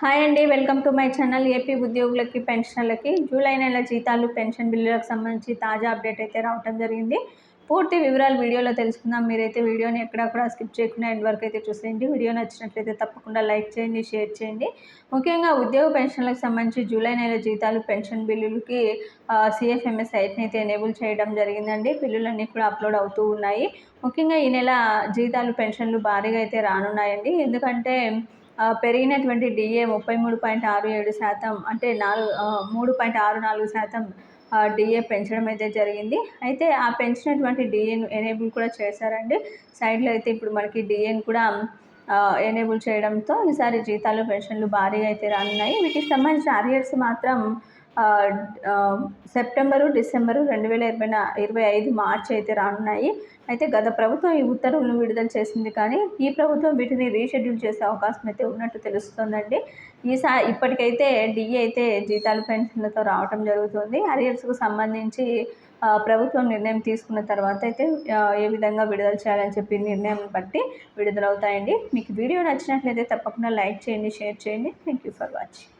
Hi అండి welcome to my channel AP ఉద్యోగులకి పెన్షన్లకి జూలై నెల జీతాలు పెన్షన్ బిల్లులకు సంబంధించి తాజా అప్డేట్ అయితే రావటం జరిగింది. పూర్తి వివరాలు వీడియోలో తెలుసుకుందాం. మీరైతే వీడియోని ఎక్కడక్కడ స్కిప్ చేయకుండా ఎండ్ వరకు అయితే చూసేయండి. వీడియో నచ్చినట్లయితే తప్పకుండా లైక్ చేయండి షేర్ చేయండి. ముఖ్యంగా ఉద్యోగ పెన్షన్లకు సంబంధించి జూలై నెల జీతాలు పెన్షన్ బిల్లులకి సిఎఫ్ఎంఎస్ సైట్ని అయితే ఎనేబుల్ చేయడం జరిగిందండి. బిల్లులన్నీ కూడా అప్లోడ్ అవుతూ ఉన్నాయి. ముఖ్యంగా ఈ నెల జీతాలు పెన్షన్లు భారీగా అయితే రానున్నాయండి. ఎందుకంటే పెరిగినటువంటి డిఏ ముప్పై మూడు పాయింట్ ఆరు ఏడు శాతం అంటే నాలుగు మూడు పాయింట్ ఆరు నాలుగు శాతం డిఏ పెంచడం అయితే జరిగింది. అయితే ఆ పెంచినటువంటి డిఏను ఎనేబుల్ కూడా చేశారండి. సైడ్లో అయితే ఇప్పుడు మనకి డిఏను కూడా ఎనేబుల్ చేయడంతో ఈసారి జీతాలు పెన్షన్లు భారీగా అయితే రానున్నాయి. వీటికి సంబంధించిన అరియర్స్ మాత్రం సెప్టెంబరు డిసెంబరు రెండు వేల ఇరవై ఇరవై ఐదు మార్చి అయితే రానున్నాయి. అయితే గత ప్రభుత్వం ఈ ఉత్తర్వులను విడుదల చేసింది కానీ ఈ ప్రభుత్వం వీటిని రీషెడ్యూల్ చేసే అవకాశం అయితే ఉన్నట్టు తెలుస్తుందండి. ఈసా ఇప్పటికైతే డిఏ అయితే జీతాలు పెన్షన్లతో రావటం జరుగుతుంది. అరియర్స్కు సంబంధించి ప్రభుత్వం నిర్ణయం తీసుకున్న తర్వాత అయితే ఏ విధంగా విడుదల చేయాలని చెప్పి నిర్ణయం బట్టి విడుదలవుతాయండి. మీకు వీడియో నచ్చినట్లయితే తప్పకుండా లైక్ చేయండి షేర్ చేయండి. Thank you for watching